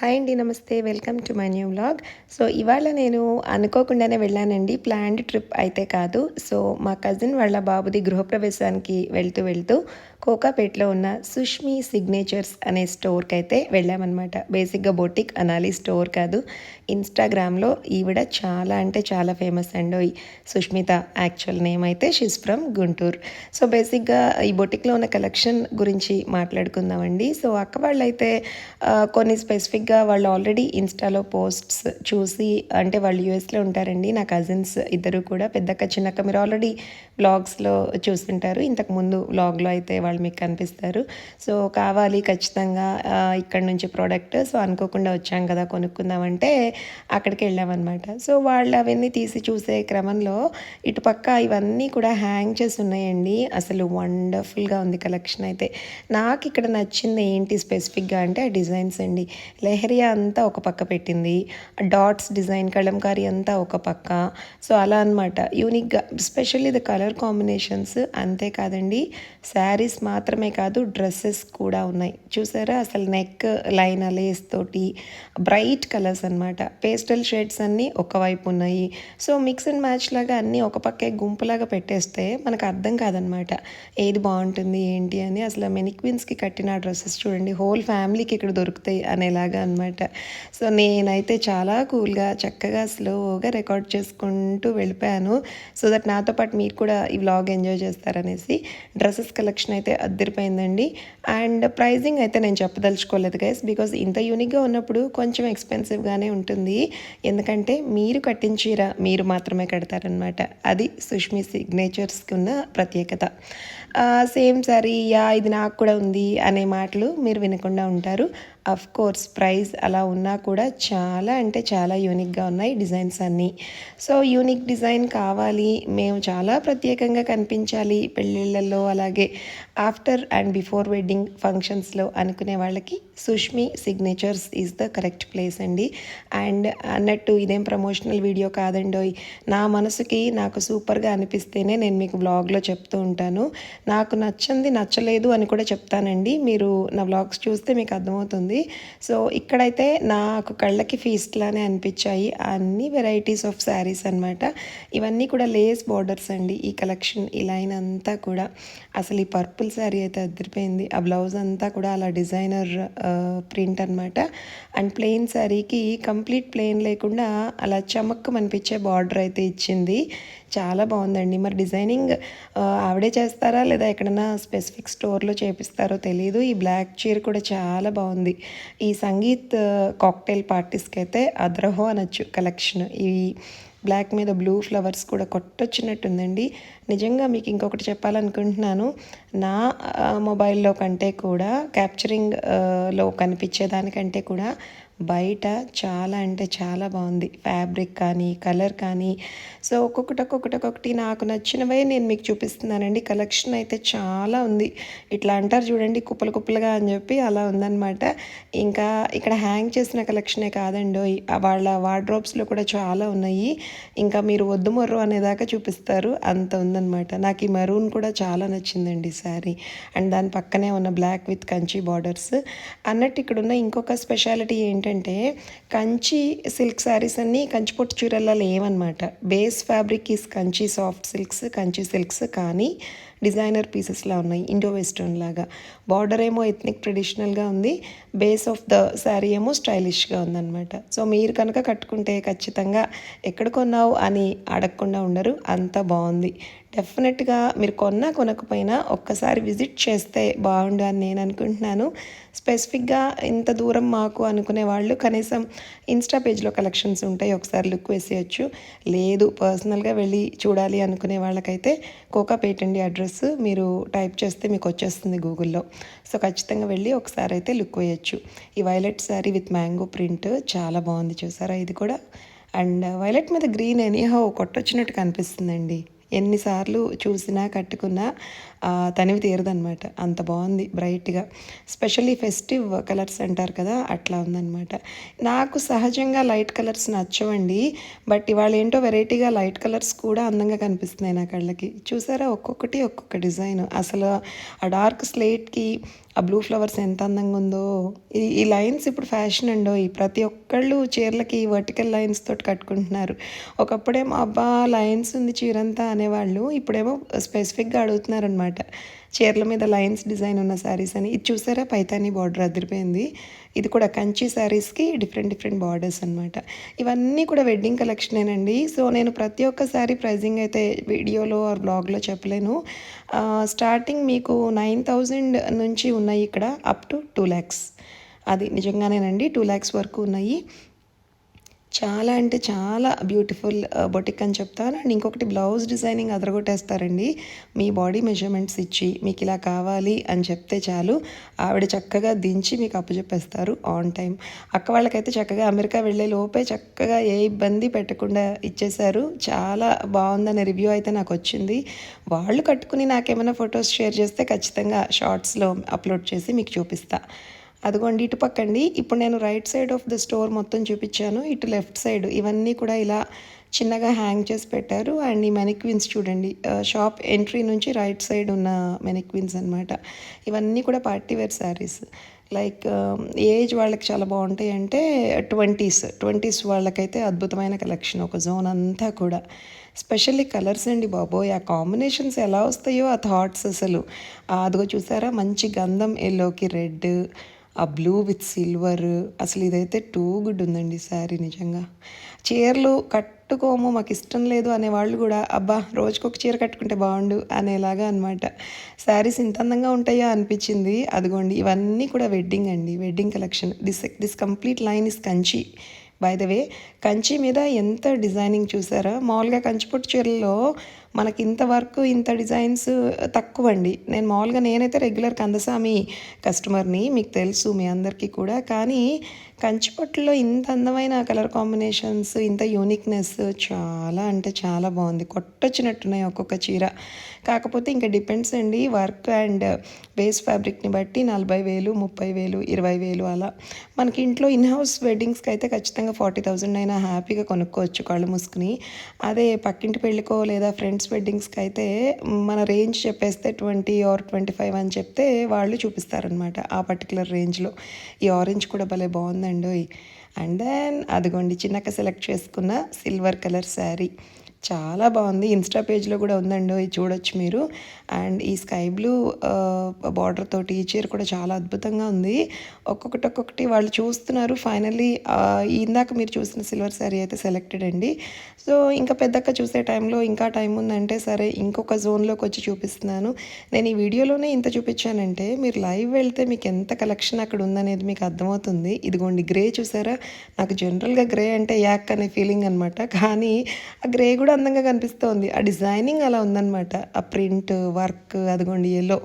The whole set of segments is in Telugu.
హాయ్ అండి నమస్తే. Welcome to my new vlog so ఇవాళ నేను అనుకోకుండానే వెళ్ళానండి. ప్లాన్డ్ ట్రిప్ అయితే కాదు. సో మా కజిన్ వాళ్ళ బాబుది గృహప్రవేశానికి వెళ్తూ వెళ్తూ కోకాపేట్లో ఉన్న సుష్మి సిగ్నేచర్స్ అనే స్టోర్కి అయితే వెళ్ళామన్నమాట. బేసిక్గా బొటిక్ అనాలి స్టోర్ కాదు. ఇన్స్టాగ్రామ్లో ఈవిడ చాలా అంటే చాలా ఫేమస్ అండి సుష్మిత యాక్చువల్ నేమ్ అయితే షిస్ ఫ్రమ్ గుంటూరు సో బేసిక్గా ఈ బొటిక్లో ఉన్న కలెక్షన్ గురించి మాట్లాడుకుందామండి. సో అక్క వాళ్ళైతే కొన్ని స్పెసిఫిక్ ఇంకా వాళ్ళు ఆల్రెడీ ఇన్స్టాలో పోస్ట్స్ చూసి అంటే వాళ్ళు యూఎస్లో ఉంటారండి నా కజిన్స్ ఇద్దరు కూడా పెద్దక్క చిన్నక్క మీరు ఆల్రెడీ వ్లాగ్స్లో చూస్తుంటారు. ఇంతకు ముందు వ్లాగ్లో అయితే వాళ్ళు మీకు కనిపిస్తారు. సో కావాలి ఖచ్చితంగా ఇక్కడ నుంచి ప్రోడక్ట్ సో అనుకోకుండా వచ్చాం కదా కొనుక్కుందామంటే అక్కడికి వెళ్ళామన్నమాట. సో వాళ్ళు అవన్నీ తీసి చూసే క్రమంలో ఇటుపక్క ఇవన్నీ కూడా హ్యాంగ్ చేసి ఉన్నాయండి. అసలు వండర్ఫుల్గా ఉంది కలెక్షన్ అయితే. నాకు ఇక్కడ నచ్చింది ఏంటి స్పెసిఫిక్గా అంటే ఆ డిజైన్స్ అండి. లెహరియా అంతా ఒక పక్క పెట్టింది. డాట్స్ డిజైన్ కళంకారీ అంతా ఒక పక్క. సో అలా అనమాట యూనిక్గా స్పెషల్లీ ద కలర్ కాంబినేషన్స్ అంతేకాదండి శారీస్ మాత్రమే కాదు డ్రెస్సెస్ కూడా ఉన్నాయి. చూసారా? అసలు నెక్ లైన్ లేస్ తోటి బ్రైట్ కలర్స్ అనమాట పేస్టల్ షేడ్స్ అన్నీ ఒకవైపు ఉన్నాయి. సో మిక్స్ అండ్ మ్యాచ్ లాగా అన్నీ ఒక పక్కే గుంపులాగా పెట్టేస్తే మనకు అర్థం కాదనమాట ఏది బాగుంటుంది ఏంటి అని. అసలు మెనిక్విన్స్కి కట్టిన డ్రెస్సెస్ చూడండి. హోల్ ఫ్యామిలీకి ఇక్కడ దొరుకుతాయి అనేలాగా. అనమాట సో నేనైతే చాలా కూల్గా చక్కగా స్లోగా రికార్డ్ చేసుకుంటూ వెళ్ళిపోయాను. సో దట్ నాతో పాటు మీరు కూడా ఈ వ్లాగ్ ఎంజాయ్ చేస్తారనేసి డ్రెస్సెస్ కలెక్షన్ అయితే అద్దరిపోయిందండి. అండ్ ప్రైజింగ్ అయితే నేను చెప్పదలుచుకోలేదు గైస్ బికాజ్ ఇంత యూనిక్గా ఉన్నప్పుడు కొంచెం ఎక్స్పెన్సివ్గానే ఉంటుంది. ఎందుకంటే మీరు కట్టించీర మీరు మాత్రమే కడతారనమాట అది సుష్మి సిగ్నేచర్స్కి ఉన్న ప్రత్యేకత సేమ్ సారీ యా ఇది నాకు కూడా ఉంది అనే మాటలు మీరు వినకుండా ఉంటారు. అఫ్ కోర్స్ ప్రైస్ అలా ఉన్నా కూడా చాలా అంటే చాలా యూనిక్గా ఉన్నాయి డిజైన్స్ అన్నీ. సో యూనిక్ డిజైన్ కావాలి మేము చాలా ప్రత్యేకంగా కనిపించాలి పెళ్ళిళ్ళల్లో అలాగే ఆఫ్టర్ అండ్ బిఫోర్ వెడ్డింగ్ ఫంక్షన్స్లో అనుకునే వాళ్ళకి Sushmi signatures is the correct place అండి. అండ్ అన్నట్టు ఇదేం ప్రమోషనల్ వీడియో కాదండోయ్. నా మనసుకి నాకు సూపర్గా అనిపిస్తేనే నేను మీకు బ్లాగ్లో చెప్తూ ఉంటాను. నాకు నచ్చింది నచ్చలేదు అని కూడా చెప్తానండి. మీరు నా బ్లాగ్స్ చూస్తే మీకు అర్థమవుతుంది. సో ఇక్కడైతే నాకు కళ్ళకి ఫీస్ట్ లానే అనిపించాయి. అన్ని వెరైటీస్ ఆఫ్ శారీస్ అన్నమాట. ఇవన్నీ కూడా లేస్ బార్డర్స్ అండి. ఈ కలెక్షన్ ఈ లైన్ అంతా కూడా. అసలు ఈ పర్పుల్ శారీ అయితే అదిరిపోయింది. ఆ బ్లౌజ్ అంతా కూడా అలా డిజైనర్ ప్రింట్ అన్నమాట. అండ్ ప్లెయిన్ శారీకి కంప్లీట్ ప్లెయిన్ లేకుండా అలా చమక్కు అనిపించే బార్డర్ అయితే ఇచ్చింది. చాలా బాగుందండి. మరి డిజైనింగ్ ఆవిడే చేస్తారా? లేదా ఎక్కడైనా స్పెసిఫిక్ స్టోర్లో చేపిస్తారో తెలియదు ఈ బ్లాక్ చీర కూడా చాలా బాగుంది. ఈ సంగీత్ కాక్టైల్ పార్టీస్కి అయితే అద్రహో అనొచ్చు కలెక్షన్ ఈ బ్లాక్ మీద బ్లూ ఫ్లవర్స్ కూడా కొట్టొచ్చినట్టుందండి. నిజంగా మీకు ఇంకొకటి చెప్పాలనుకుంటున్నాను. నా మొబైల్లో కంటే కూడా క్యాప్చరింగ్ కనిపించేదానికంటే కూడా బయట చాలా అంటే చాలా బాగుంది. ఫ్యాబ్రిక్ కానీ కలర్ కానీ. సో ఒక్కొక్కటి ఒక్కొక్కటి ఒక్కొక్కటి నాకు నచ్చినవే నేను మీకు చూపిస్తున్నానండి. కలెక్షన్ అయితే చాలా ఉంది. ఇట్లా అంటారు చూడండి కుప్పలు కుప్పలుగా అని చెప్పి అలా ఉందన్నమాట. ఇంకా ఇక్కడ హ్యాంగ్ చేసిన కలెక్షనే కాదండి వాళ్ళ వార్డ్రోబ్స్లో కూడా చాలా ఉన్నాయి. ఇంకా మీరు వద్దు మొర్రు అనేదాకా చూపిస్తారు. అంత ఉందన్నమాట. నాకు ఈ మరూన్ కూడా చాలా నచ్చిందండి శారీ. అండ్ దాని పక్కనే ఉన్న బ్లాక్ విత్ కంచి బార్డర్స్. అన్నట్టు ఇక్కడ ఉన్న ఇంకొక స్పెషాలిటీ ఏంటంటే కంచి సిల్క్ శారీస్ అన్నీ కంచిపొట్టు చీరల్లో లేవన్నమాట. Base fabric is Kanchi soft silks Kanchi silks కానీ డిజైనర్ పీసెస్లా ఉన్నాయి ఇండో వెస్ట్రన్ లాగా. బార్డర్ ఏమో ఎథ్నిక్ ట్రెడిషనల్గా ఉంది బేస్ ఆఫ్ ద శారీ ఏమో స్టైలిష్గా ఉందన్నమాట. సో మీరు కనుక కట్టుకుంటే ఖచ్చితంగా ఎక్కడ కొన్నావు అని అడగకుండా ఉండరు అంత బాగుంది. డెఫినెట్గా మీరు కొన్నా కొనకపోయినా ఒక్కసారి విజిట్ చేస్తే బాగుండు అని నేను అనుకుంటున్నాను. స్పెసిఫిక్గా ఇంత దూరం మాకు అనుకునే వాళ్ళు కనీసం ఇన్స్టా పేజ్లో కలెక్షన్స్ ఉంటాయి ఒకసారి లుక్ వేసేయచ్చు. లేదు పర్సనల్గా వెళ్ళి చూడాలి అనుకునే వాళ్ళకైతే కోకాపేట్ అండి అడ్రస్ మీరు టైప్ చేస్తే మీకు వచ్చేస్తుంది గూగుల్లో. సో ఖచ్చితంగా వెళ్ళి ఒకసారి అయితే లుక్ వేయచ్చు. ఈ violet sari with mango print చాలా బాగుంది చూసారా? ఇది కూడా. అండ్ వైలెట్ మీద గ్రీన్ ఎనీహో కొట్టొచ్చినట్టు కనిపిస్తుందండి. ఎన్నిసార్లు చూసినా కట్టుకున్నా తనివి తీరదనమాట అంత బాగుంది బ్రైట్గా. స్పెషల్లీ ఫెస్టివ్ కలర్స్ అంటారు కదా అట్లా ఉందన్నమాట. నాకు సహజంగా లైట్ కలర్స్ నచ్చవండి బట్ ఇవాళ ఏంటో వెరైటీగా లైట్ కలర్స్ కూడా అందంగా కనిపిస్తున్నాయి నా కళ్ళకి. చూసారా? ఒక్కొక్కటి ఒక్కొక్క డిజైన్. అసలు ఆ డార్క్ స్లేట్కి ఆ బ్లూ ఫ్లవర్స్ ఎంత అందంగా ఉందో. ఈ ఈ లైన్స్ ఇప్పుడు ఫ్యాషన్ అండో ఈ ప్రతి ఒక్కళ్ళు చీరలకి వర్టికల్ లైన్స్ తోటి కట్టుకుంటున్నారు. ఒకప్పుడేమో అబ్బా లైన్స్ ఉంది చీరంతా అనేవాళ్ళు ఇప్పుడేమో స్పెసిఫిక్గా అడుగుతున్నారనమాట చీరల మీద లైన్స్ డిజైన్ ఉన్న శారీస్ అని. ఇది చూసారా? పైతాని బార్డర్ అదిరిపోయింది. ఇది కూడా కంచి శారీస్కి డిఫరెంట్ డిఫరెంట్ బార్డర్స్ అనమాట ఇవన్నీ కూడా వెడ్డింగ్ కలెక్షనేనండి సో నేను ప్రతి ఒక్క శారీ ప్రైజింగ్ అయితే వీడియోలో ఆర్ బ్లాగ్లో చెప్పలేను. స్టార్టింగ్ మీకు నైన్ థౌజండ్ నుంచి ఉన్నాయి ఇక్కడ అప్ టు టూ ల్యాక్స్ అది నిజంగానేనండి టూ ల్యాక్స్ వరకు ఉన్నాయి. చాలా అంటే చాలా బ్యూటిఫుల్ బొటిక్ uh, అని చెప్తాను. అండ్ ఇంకొకటి బ్లౌజ్ డిజైనింగ్ అదరగొట్టేస్తారండి. మీ బాడీ మెజర్మెంట్స్ ఇచ్చి మీకు ఇలా కావాలి అని చెప్తే చాలు. ఆవిడ చక్కగా దించి మీకు అప్పచెప్పేస్తారు ఆన్ టైం అక్క వాళ్ళకైతే చక్కగా అమెరికా వెళ్ళే లోపే చక్కగా ఏ ఇబ్బంది పెట్టకుండా ఇచ్చేశారు. చాలా బాగుందనే రివ్యూ అయితే నాకు వచ్చింది. వాళ్ళు కట్టుకుని నాకేమైనా ఫొటోస్ షేర్ చేస్తే ఖచ్చితంగా షార్ట్స్లో అప్లోడ్ చేసి మీకు చూపిస్తాను అదిగోండి ఇటు పక్కండి. ఇప్పుడు నేను right side of the store మొత్తం చూపించాను. ఇటు లెఫ్ట్ సైడ్ ఇవన్నీ కూడా ఇలా చిన్నగా హ్యాంగ్ చేసి పెట్టారు. అండ్ ఈ మెనిక్విన్స్ చూడండి. షాప్ ఎంట్రీ నుంచి రైట్ సైడ్ ఉన్న మెనిక్విన్స్ అనమాట ఇవన్నీ కూడా party wear sarees. Like age వాళ్ళకి చాలా బాగుంటాయి అంటే ట్వంటీస్. ట్వంటీస్ వాళ్ళకైతే అద్భుతమైన కలెక్షన్. ఒక జోన్ అంతా కూడా. స్పెషల్లీ కలర్స్ అండి బాబోయ్. ఆ కాంబినేషన్స్ ఎలా వస్తాయో ఆ థాట్స్ అసలు. అదిగో చూసారా? మంచి గంధం ఎల్లోకి రెడ్ ఆ బ్లూ విత్ సిల్వర్ అసలు ఇదైతే టూ గుడ్ ఉందండి శారీ నిజంగా. చీరలు కట్టుకోము మాకు ఇష్టం లేదు అనే వాళ్ళు కూడా అబ్బా రోజుకొక చీర కట్టుకుంటే బాగుండు అనేలాగా అనమాట శారీస్ ఇంత అందంగా ఉంటాయా అనిపించింది. అదిగోండి ఇవన్నీ కూడా వెడ్డింగ్ అండి wedding collection this this complete line is Kanchi by the way Kanchi మీద ఎంత డిజైనింగ్ చూసారా? మామూలుగా కంచిపొట్టు చీరల్లో మనకి ఇంత వర్క్ ఇంత డిజైన్స్ తక్కువ అండి నేను మామూలుగా నేనైతే రెగ్యులర్ కందసామి కస్టమర్ని మీకు తెలుసు మీ అందరికీ కూడా. కానీ కంచిపట్టులో ఇంత అందమైన కలర్ కాంబినేషన్స్ ఇంత యూనిక్నెస్ చాలా అంటే చాలా బాగుంది. కొట్టొచ్చినట్టున్నాయి ఒక్కొక్క చీర. కాకపోతే ఇంకా డిపెండ్స్ అండి వర్క్ అండ్ బేస్ ఫ్యాబ్రిక్ని బట్టి నలభై వేలు ముప్పై వేలు ఇరవై వేలు అలా. మనకి ఇంట్లో ఇన్ హౌస్ వెడ్డింగ్స్కి అయితే ఖచ్చితంగా ఫార్టీ థౌజండ్ అయినా హ్యాపీగా కొనుక్కోవచ్చు కళ్ళు మూసుకుని. అదే పక్కింటి పెళ్ళికో లేదా ఫ్రెండ్స్ వెడ్డింగ్స్కి అయితే మన రేంజ్ చెప్పేస్తే ట్వంటీ ఆర్ ట్వంటీ ఫైవ్ అని చెప్తే వాళ్ళు చూపిస్తారనమాట ఆ పర్టికులర్ రేంజ్లో ఈ ఆరెంజ్ కూడా భలే బాగుందండి అండ్ దెన్ అదిగోండి చిన్నక సెలెక్ట్ చేసుకున్న సిల్వర్ కలర్ శారీ చాలా బాగుంది. ఇన్స్టా పేజ్లో కూడా ఉందండి. ఇది చూడొచ్చు మీరు. అండ్ ఈ స్కై బ్లూ బార్డర్ తోటి ఈ చీర కూడా చాలా అద్భుతంగా ఉంది. ఒక్కొక్కటి ఒక్కొక్కటి వాళ్ళు చూస్తున్నారు. ఫైనల్లీ ఇందాక మీరు చూసిన సిల్వర్ శారీ అయితే సెలెక్టెడ్ అండి. సో ఇంకా పెద్దక్క చూసే టైంలో ఇంకా టైం ఉందంటే సరే ఇంకొక జోన్లోకి వచ్చి చూపిస్తున్నాను. నేను ఈ వీడియోలోనే ఇంత చూపించానంటే మీరు లైవ్ వెళ్తే మీకు ఎంత కలెక్షన్ అక్కడ ఉందనేది మీకు అర్థమవుతుంది. ఇదిగోండి గ్రే చూసారా? నాకు జనరల్గా గ్రే అంటే యాక్ అనే ఫీలింగ్ అనమాట కానీ ఆ గ్రే కూడా అందంగా కనిపిస్తోంది. ఆ డిజైనింగ్ అలా ఉందన్నమాట. ఆ ప్రింట్ వర్క్ అదిగోండి ఎల్లో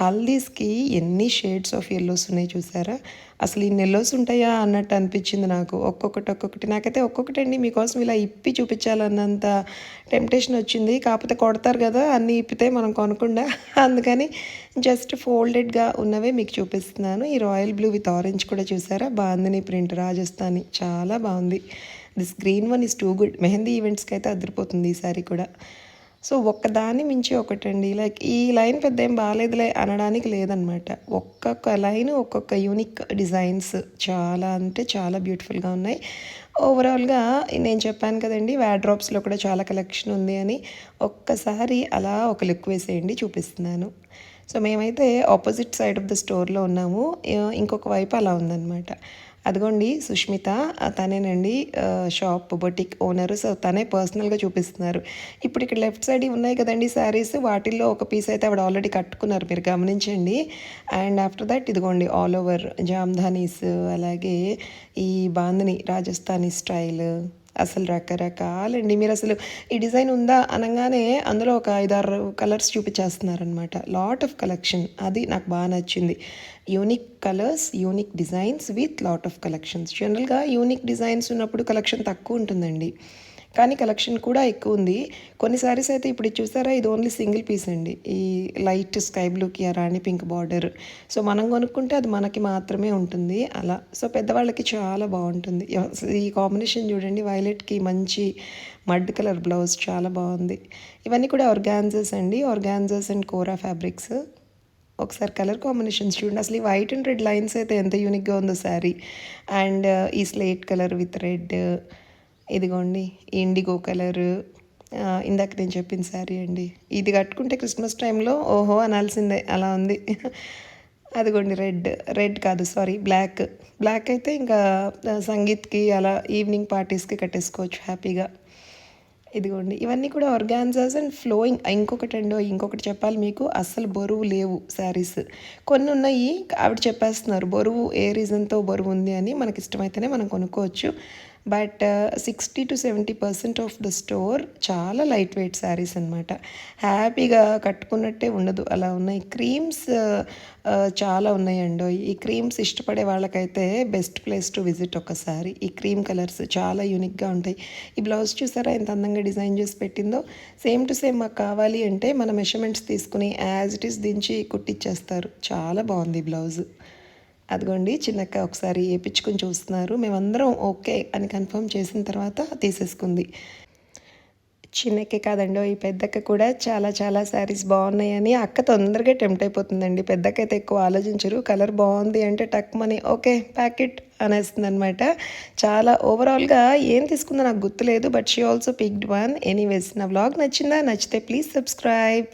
హల్దీస్కి ఎన్ని షేడ్స్ ఆఫ్ ఎల్లోస్ ఉన్నాయి చూసారా? అసలు ఇన్ని ఎల్లోస్ ఉంటాయా అన్నట్టు అనిపించింది నాకు. ఒక్కొక్కటి ఒక్కొక్కటి. నాకైతే ఒక్కొక్కటి అండి. మీకోసం ఇలా ఇప్పి చూపించాలన్నంత టెంప్టేషన్ వచ్చింది. కాకపోతే కొడతారు కదా అన్నీ ఇప్పితే మనం కొనకుండా. అందుకని జస్ట్ ఫోల్డెడ్గా ఉన్నవే మీకు చూపిస్తున్నాను. ఈ రాయల్ బ్లూ విత్ ఆరెంజ్ కూడా చూసారా? బాగుంది ప్రింట్ రాజస్థానీ. చాలా బాగుంది. This green one is too good. Mehndi ఈవెంట్స్కి అయితే అదిరిపోతుంది ఈ సారీ కూడా. సో ఒక్కదాన్ని మించి ఒకటండి. లైక్ ఈ లైన్ పెద్ద ఏం బాగాలేదులే అనడానికి లేదనమాట. ఒక్కొక్క లైన్ ఒక్కొక్క యూనిక్ డిజైన్స్ చాలా అంటే చాలా బ్యూటిఫుల్గా ఉన్నాయి. ఓవరాల్గా నేను చెప్పాను కదండి వ్యాడ్రాప్స్లో కూడా చాలా కలెక్షన్ ఉంది అని ఒక్కసారి అలా ఒక లుక్ వేసేయండి చూపిస్తున్నాను. సో మేమైతే ఆపోజిట్ సైడ్ ఆఫ్ ద స్టోర్లో ఉన్నాము. ఇంకొక వైపు అలా ఉందన్నమాట అదిగోండి సుష్మిత తనేనండి షాప్ బొటిక్ ఓనర్. సో తనే పర్సనల్గా చూపిస్తున్నారు. ఇప్పుడు ఇక్కడ లెఫ్ట్ సైడ్ ఉన్నాయి కదండి శారీస్. వాటిల్లో ఒక పీస్ అయితే ఆవిడ ఆల్రెడీ కట్టుకున్నారు. మీరు గమనించండి. అండ్ ఆఫ్టర్ దట్ ఇదిగోండి ఆల్ ఓవర్ జామ్ధానీస్ అలాగే ఈ బాందని రాజస్థానీ స్టైల్. అసలు రకరకాలండి. మీరు అసలు ఈ డిజైన్ ఉందా అనగానే అందులో ఒక ఐదారు కలర్స్ చూపించేస్తున్నారనమాట లాట్ ఆఫ్ కలెక్షన్ అది నాకు బాగా నచ్చింది. Unique colours unique designs with lot of collections జనరల్గా యూనిక్ డిజైన్స్ ఉన్నప్పుడు కలెక్షన్ తక్కువ ఉంటుందండి. కానీ కలెక్షన్ కూడా ఎక్కువ ఉంది. కొన్ని సారీస్ అయితే ఇప్పుడు చూసారా ఇది ఓన్లీ సింగిల్ పీస్ అండి. ఈ లైట్ స్కై బ్లూకి ఆ రాణి పింక్ బార్డర్. సో మనం కొనుక్కుంటే అది మనకి మాత్రమే ఉంటుంది. అలా. సో పెద్దవాళ్ళకి చాలా బాగుంటుంది. ఈ కాంబినేషన్ చూడండి వైలెట్కి మంచి మడ్ కలర్ బ్లౌజ్ చాలా బాగుంది. ఇవన్నీ కూడా ఆర్గాన్జర్స్ అండి. ఆర్గాన్జర్స్ అండ్ కోరా ఫ్యాబ్రిక్స్ ఒకసారి కలర్ కాంబినేషన్స్ చూడండి. అసలు ఈ వైట్ అండ్ రెడ్ లైన్స్ అయితే ఎంత యూనిక్గా ఉందో శారీ. అండ్ ఈ స్లేట్ కలర్ విత్ రెడ్ ఇదిగోండి ఇండిగో కలరు. ఇందాక నేను చెప్పిన శారీ అండి. ఇది కట్టుకుంటే క్రిస్మస్ టైంలో ఓహో అనాల్సిందే అలా ఉంది. అదిగోండి రెడ్. రెడ్ కాదు సారీ బ్లాక్. బ్లాక్ అయితే ఇంకా సంగీత్కి అలా ఈవినింగ్ పార్టీస్కి కట్టేసుకోవచ్చు హ్యాపీగా. ఇదిగోండి ఇవన్నీ కూడా ఆర్గాన్జాస్ అండ్ ఫ్లోయింగ్. ఇంకొకటి అండో ఇంకొకటి చెప్పాలి మీకు. అస్సలు బరువు లేవు శారీస్. కొన్ని ఉన్నాయి ఆవిడ చెప్పేస్తున్నారు బరువు ఏ రీజన్తో బరువు ఉంది అని. మనకి ఇష్టమైతేనే మనం కొనుక్కోవచ్చు. But sixty to seventy percent of the store చాలా లైట్ వెయిట్ శారీస్ అనమాట హ్యాపీగా కట్టుకున్నట్టే ఉండదు. అలా ఉన్నాయి. క్రీమ్స్ uh, uh, చాలా ఉన్నాయండి. ఈ క్రీమ్స్ ఇష్టపడే వాళ్ళకైతే బెస్ట్ ప్లేస్ టు విజిట్ ఒకసారి ఈ క్రీమ్ కలర్స్ చాలా యూనిక్గా ఉంటాయి. ఈ బ్లౌజ్ చూసారా? ఎంత అందంగా డిజైన్ చేసి పెట్టిందో. సేమ్ టు సేమ్ మాకు కావాలి అంటే మన మెషర్మెంట్స్ తీసుకుని యాజ్ ఇట్ ఈస్ దించి కుట్టిచ్చేస్తారు. చాలా బాగుంది ఈ బ్లౌజ్ అదిగోండి చిన్నక్క ఒకసారి వేయించుకొని చూస్తున్నారు. మేమందరం ఓకే అని కన్ఫర్మ్ చేసిన తర్వాత తీసేసుకుంది. చిన్నక్కే కాదండి ఈ పెద్దక్క కూడా చాలా చాలా శారీస్ బాగున్నాయని అక్క తొందరగా టెంప్ట్ అయిపోతుందండి. పెద్దక్క అయితే ఎక్కువ ఆలోచించరు. కలర్ బాగుంది అంటే టక్ మనీ ఓకే ప్యాకెట్ అనేస్తుంది అనమాట చాలా ఓవరాల్గా ఏం తీసుకుందో నాకు గుర్తులేదు but she also picked one. Anyways నా వ్లాగ్ నచ్చిందా? నచ్చితే ప్లీజ్ సబ్స్క్రైబ్.